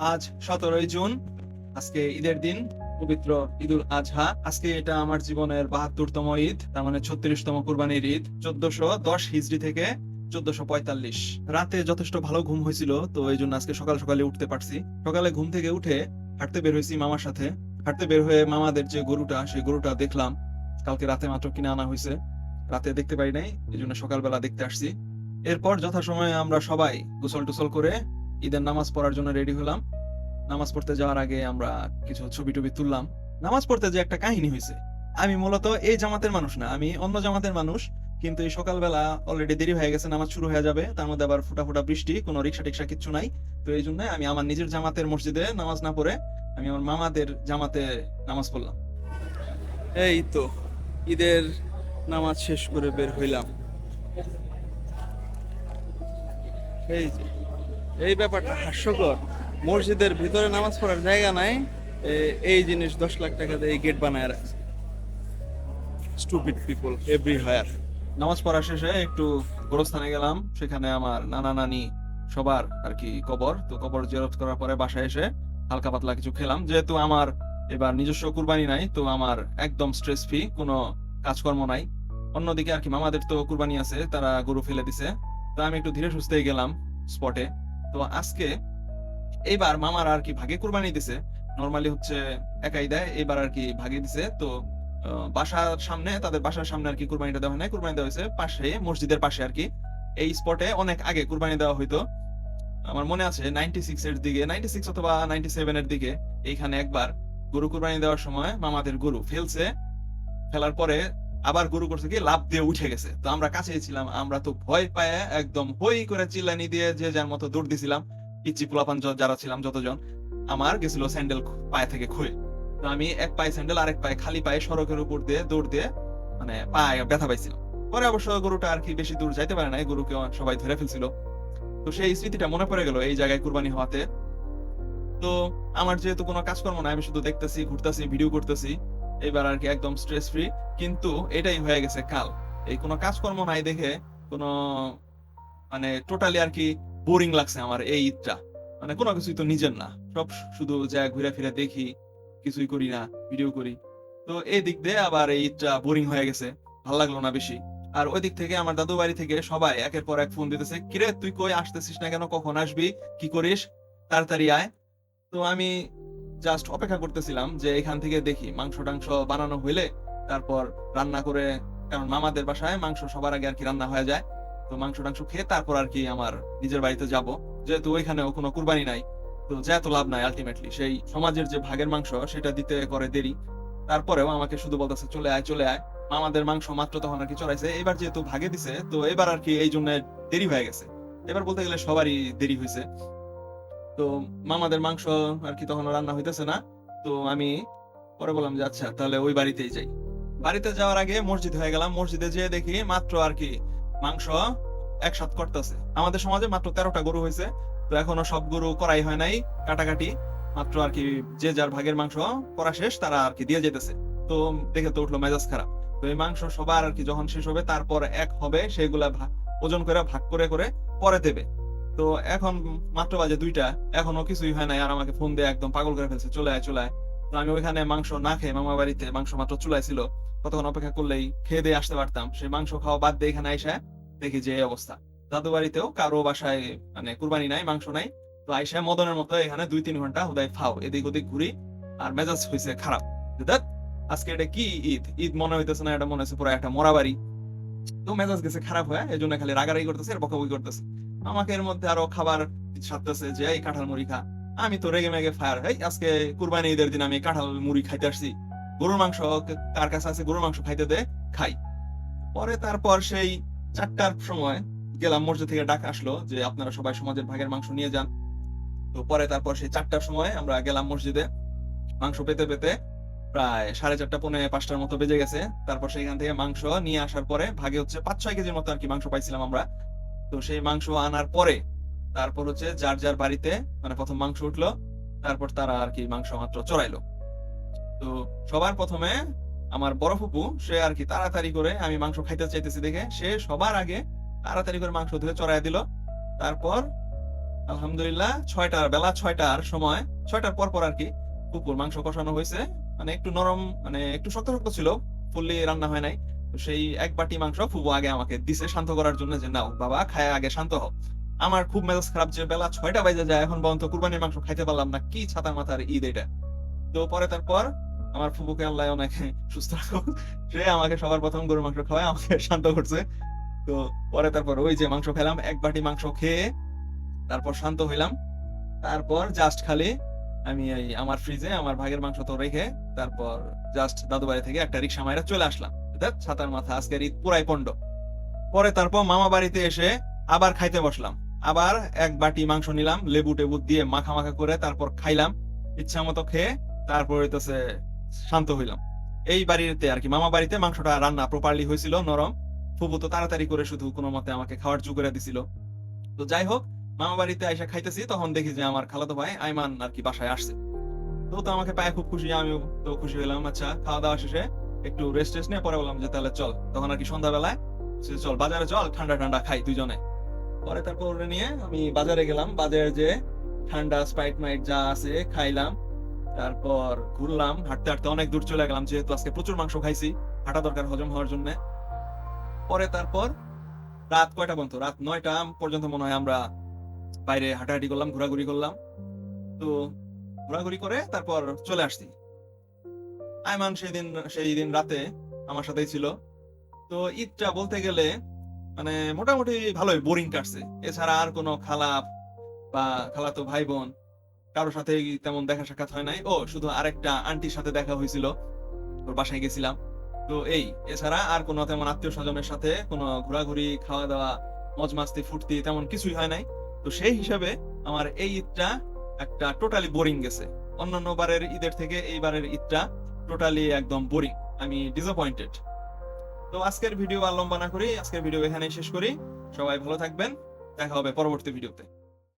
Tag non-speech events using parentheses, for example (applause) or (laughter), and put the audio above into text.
আজ সতেরোই জুন, আজকে ঈদের দিন, পবিত্র ঈদুল আজহা। আজকে এটা আমার জীবনের বাহাত্তরতম ঈদ, তার মানে ছত্রিশতম কুরবানির ঈদ, চোদ্দশো দশ হিজড়ি থেকে চোদ্দশো পঁয়তাল্লিশ। রাতে যথেষ্ট ভালো ঘুম হয়েছিল, তো এই জন্য আজকে সকাল সকালে উঠতে পারছি। সকালে ঘুম থেকে উঠে হাঁটতে বের হয়েছি মামার সাথে। হাঁটতে বের হয়ে মামাদের যে গরুটা, সেই গরুটা দেখলাম। কালকে রাতে মাত্র কিনে আনা হয়েছে। রাতে দেখতে পারি নাই, এই জন্য সকালবেলা দেখতে আসছি। এরপর যথাসময়ে আমরা সবাই গোসল টুসল করে ঈদের নামাজ পড়ার জন্য রেডি হলাম। নামাজ পড়তে যাওয়ার আগে আমরা কিছু ছবি টবি তুললাম। নামাজ পড়তে যে একটা কাহিনী হয়েছে। আমি মূলত এই জামাতের মানুষ না, আমি অন্য জামাতের মানুষ। কিন্তু এই সকালবেলা অলরেডি দেরি হয়ে গেছে, নামাজ শুরু হয়ে যাবে। তার মধ্যে আবার ফুটা ফুটা বৃষ্টি, কোনো রিক্সা টিক্সা কিচ্ছু নাই। তো এই জন্য আমি আমার নিজের জামাতের মসজিদে নামাজ না পড়ে আমি আমার মামাদের জামাতে নামাজ পড়লাম। এই তো, ঈদের নামাজ শেষ করে বের হইলাম। এই এই ব্যাপারটা হাস্যকর। মসজিদের ভিতরে নামাজ পড়ার জায়গা নাই এই জিনিস দশ লাখ টাকা দিয়ে গেট বানায় রাখছে। স্টুপিড পিপল এভরি হায়ার নামাজ পড়া শেষে একটু গোরস্থানে গেলাম, সেখানে আমার নানা নানি সবার আর কি কবর। তো কবর জেরত করার পরে বাসায় এসে হালকা পাতলা কিছু খেলাম। যেহেতু আমার এবার নিজস্ব কুরবানি নাই, তো আমার একদম স্ট্রেস ফ্রি কোনো কাজকর্ম নাই। অন্যদিকে আর কি মামাদের তো কুরবানি আছে, তারা গরু ফেলে দিছে। তো আমি একটু ধীরে সুস্থে গেলাম স্পটে তো আজকে এইবার মামার আর কি ভাগে কুরবানি দিছে। নর্মালি হচ্ছে একাই দেয় এবার আর কি ভাগে দিছে। তো বাসার সামনে, তাদের বাসার সামনে আর কি কুরবানিটা দেওয়া হয় নাই। কুরবানি দেওয়া হয়েছে পাশে, মসজিদের পাশে আর কি। এই স্পটে অনেক আগে কুরবানি দেওয়া হইতো। আমার মনে আছে নাইনটি সিক্স এর দিকে নাইনটি সিক্স অথবা নাইনটি সেভেন এর দিকে এইখানে একবার গরু কুরবানি দেওয়ার সময় মামাদের গরু ফেলছে। ফেলার পরে আবার গরু করছে কি লাভ দিয়ে উঠে গেছে। তো আমরা কাছে ছিলাম, আমরা তো ভয় পায় একদম হই করে চিল্লানি দিয়ে যে যার মতো দৌড় দিছিলাম। পিচি পোলাপান যারা ছিলাম যতজন, আমার গেছিল স্যান্ডেল পায়ে থেকে খুয়ে। তো আমি এক পায়ে স্যান্ডেল, আরেক পায়ে খালি পায়ে সড়কের উপর দিয়ে দৌড় দিয়ে মানে পায়ে ব্যথা পাইছিলাম। পরে অবশ্য গরুটা আর কি বেশি দূর যাইতে পারে নাই, গরুকে সবাই ধরে ফেলছিল। তো সেই স্মৃতিটা মনে পড়ে গেল এই জায়গায় কুরবানি হওয়াতে। তো আমার যেহেতু কোনো কাজকর্ম নাই, আমি শুধু দেখতেছি, ঘুরতেছি ভিডিও করতেছি। এবার আর কি একদম স্ট্রেস ফ্রি কিন্তু এটাই হয়ে গেছে কাল। এই কোনো কাজকর্ম নাই দেখে কোনো মানে টোটালি আর কি বোরিং লাগছে আমার এই ঈদটা। মানে কোনো কিছুই তো নিজের না। সব শুধু যা ঘুরে ফিরে দেখি, কিছুই করি না ভিডিও করি। তো এই দিক দিয়ে আবার এই ঈদটা বোরিং হয়ে গেছে। ভালো লাগল না বেশি। আর ওই দিক থেকে আমার দাদু বাড়ি থেকে সবাই একের পর এক ফোন দিতেছে, কিরে, তুই কই আসতেছিস না কেন? কখন আসবি? কি করিস? তাড়াতাড়ি আয়। তো আমি জাস্ট অপেক্ষা করতেছিলাম যে এখান থেকে দেখি মাংস টাংস বানানো হইলে তারপর রান্না করে, কারণ মামাদের বাসায় মাংস সবার আগে আর কি রান্না হয়ে যায়। তো মাংস টাংস খেয়ে তারপর আর কি আমার নিজের বাড়িতে যাব। যেহেতু ওইখানেও কোনো কুরবানি নাই, তো যা তো লাভ নাই আলটিমেটলি সেই সমাজের যে ভাগের মাংস, সেটা দিতে করে দেরি। তারপরেও আমাকে শুধু বলতেছে, চলে আয় চলে আয়। মামাদের মাংস মাত্র তখন আর কি চড়াইছে। এবার যেহেতু ভাগে দিছে, তো এবার আর কি এই জন্য দেরি হয়ে গেছে। এবার বলতে গেলে সবারই দেরি হয়েছে তো মামাদের মাংস আর কি তখন রান্না হইতেছে না। তো আমি পরে বললাম যে আচ্ছা তাহলে ওই বাড়িতেই যাই। বাড়িতে যাওয়ার আগে মসজিদ হয়ে গেলাম। মসজিদে যেয়ে দেখি মাত্র আর কি মাংস একসাথ করতেছে। আমাদের সমাজে মাত্র তেরোটা গরু হয়েছে। তো এখনও সব গরু করাই হয় নাই, কাটাকাটি। মাত্র আর কি যে যার ভাগের মাংস করা শেষ, তারা আর কি দিয়ে যেতেছে। তো দেখে তো উঠল মেজাজ খারাপ। তো এই মাংস সবার আর কি যখন শেষ হবে, তারপর এক হবে, সেগুলা ওজন করে ভাগ করে করে পরে দেবে। তো এখন মাত্র বাজে দুইটা, এখনও কিছুই হয় নাই। আর আমাকে ফোন দিয়ে একদম পাগল করে ফেলছে, চলে আয় চলে আয়। তো আমি ওইখানে মাংস না খেয়ে মামা বাড়িতে, মাংস মাত্র চুলায় ছিল। কতক্ষণ অপেক্ষা করলেই খেয়ে দিয়ে আসতে পারতাম। সেই মাংস খাওয়া বাদ দিয়ে এখানে আইসা দেখি যে এই অবস্থা। দাদু বাড়িতেও কারও বাসায় মানে কুরবানি নাই, মাংস নাই। তো আইসা মদনের মতো এখানে দুই তিন ঘণ্টা হুদায় ফাও এদিক ওদিক ঘুরি। আর মেজাজ হয়েছে খারাপ। আজকে এটা কি ঈদ? ঈদ মনে হইতেছে না, এটা মনে হচ্ছে পুরো একটা মরা বাড়ি। তো মেজাজ গেছে খারাপ হয়ে এই জন্য খালি রাগারাগি করতেছে আর বকাবকি করতেছে। আমাকে এর মধ্যে আরও খাবার সাথতেছে যে, এই কাঁঠাল মুড়ি খা। আমি তো রেগে মেগে ফায়ার, এই, আজকে কুরবানি ঈদের দিন আমি কাঁঠাল মুড়ি খাইতে আসছি। গরুর মাংস কার কাছে আছে? গরুর মাংস খাইতে দে, খাই। পরে তারপর সেই চারটার সময় গেলাম, মসজিদ থেকে ডাক আসলো যে, আপনারা সবাই সমাজের ভাগের মাংস নিয়ে যান। তো পরে তারপর সেই চারটার সময় আমরা গেলাম মসজিদে। মাংস পেতে পেতে প্রায় সাড়ে চারটা, পৌনে পাঁচটার মতো বেজে গেছে। তারপর সেখান থেকে মাংস নিয়ে আসার পরে ভাগে হচ্ছে পাঁচ ছয় কেজির মতো আর কি মাংস পাইছিলাম আমরা। তো সেই মাংস আনার পরে তারপর হচ্ছে যার যার বাড়িতে মানে প্রথম মাংস উঠল, তারপর তারা আর কি মাংস মাত্র চড়াইলো। তো সবার প্রথমে আমার বড় ফুপু, সে আর কি তাড়াতাড়ি করে আমি মাংস খাইতে চাইতেছি দেখে, সে সবার আগে তাড়াতাড়ি করে মাংস ধুয়ে চড়াই দিল। তারপর আলহামদুলিল্লাহ ছয়টার বেলা ছয়টার সময়, ছয়টার পর পর আর কি কুকুর মাংস কষানো হয়েছে। মানে একটু নরম মানে একটু শক্ত শক্ত ছিল, ফুললি রান্না হয় নাই। সেই এক বাটি মাংস ফুবু আগে আমাকে দিছে শান্ত করার জন্য যে, নাও, বাবা, খায় আগে শান্ত হও। আমার খুব মেজাজ খারাপ যে, বেলা ছয়টা বাজে যায়, এখন পর্যন্ত কুরবানির মাংস খাইতে পারলাম না, কি ছাতা মাথার ঈদ এটা? তো পরে তারপর আমার ফুবুকে আল্লাহ অনেক (laughs) সুস্থ রাখুক। সে আমাকে সবার প্রথম গরুর মাংস খাওয়ায়, আমাকে (laughs) শান্ত করছে। তো পরে তারপর ওই যে মাংস খেলাম, এক বাটি মাংস খেয়ে তারপর শান্ত হইলাম। তারপর জাস্ট খালি আমি এই আমার ফ্রিজে আমার ভাগের মাংস তো রেখে তারপর জাস্ট দাদু বাড়ি থেকে একটা রিক্সা মাইরা চলে আসলাম। ছাতার মাথা, আজকের ঈদ পুরাই পণ্ড। পরে তারপর মামা বাড়িতে এসে আবার খাইতে বসলাম। আবার এক বাটি মাংস নিলাম, লেবু টেবু দিয়ে মাখা মাখা করে তারপর খাইলাম। ইচ্ছা মতো খেয়ে তারপর শান্ত হইলাম। এই বাড়িতে আর কি, মামা বাড়িতে মাংসটা রান্না প্রপারলি হয়েছিল নরম। ফুবু তো তাড়াতাড়ি করে শুধু কোনো মতে আমাকে খাওয়ার জু করে দিছিল। তো যাই হোক, মামা বাড়িতে এসে খাইতেছি, তখন দেখি যে আমার খালাতো ভাই আইমান আর কি বাসায় আসছে। তো তো আমাকে পায়ে খুব খুশি, আমিও তো খুশি হলাম আচ্ছা খাওয়া দাওয়া শেষে একটু রেস্ট টেস্ট নিয়ে পরে বললাম যে তাহলে চল। তখন আর কি সন্ধ্যাবেলায় চল, বাজারে চল, ঠান্ডা ঠান্ডা খাই দুজনে পরে তারপর নিয়ে আমি বাজারে গেলাম। বাজারে যে ঠান্ডা স্প্রাইট মাইট যা আছে খাইলাম। তারপর ঘুরলাম, হাঁটতে হাঁটতে অনেক দূর চলে গেলাম, যেহেতু আজকে প্রচুর মাংস খাইছি, হাঁটা দরকার হজম হওয়ার জন্য। পরে তারপর রাত কয়টা পর্যন্ত? রাত নয়টা পর্যন্ত মনে হয় আমরা বাইরে হাঁটাহাঁটি করলাম, ঘোরাঘুরি করলাম। তো ঘোরাঘুরি করে তারপর চলে আসছি। আয়মান সেই দিন সেই দিন রাতে আমার সাথেই ছিল। তো ঈদটা বলতে গেলে মানে মোটামুটি ভালোই বোরিং কাটছে। এছাড়া আর কোনো খালা বা খালাতো ভাই বোন কারোর সাথে তেমন দেখা সাক্ষাৎ হয় নাই। ও, শুধু আরেকটা আন্টির সাথে দেখা হয়েছিল। ওর বাসায় গেছিলাম। তো এই, এছাড়া আর কোনো তেমন আত্মীয় স্বজনের সাথে কোনো ঘোরাঘুরি খাওয়া দাওয়া মজ মাস্তি ফুর্তি তেমন কিছুই হয় নাই। তো সেই হিসাবে আমার এই ঈদটা একটা টোটালি বোরিং গেছে। অন্যান্য বারের ঈদের থেকে এইবারের ঈদটা টোটালি একদম বোরিং আমি ডিসঅ্যাপয়েন্টেড তো আজকের ভিডিও আর লম্বা না করি আজকের ভিডিও এখানেই শেষ করি। সবাই ভালো থাকবেন। দেখা হবে পরবর্তী ভিডিওতে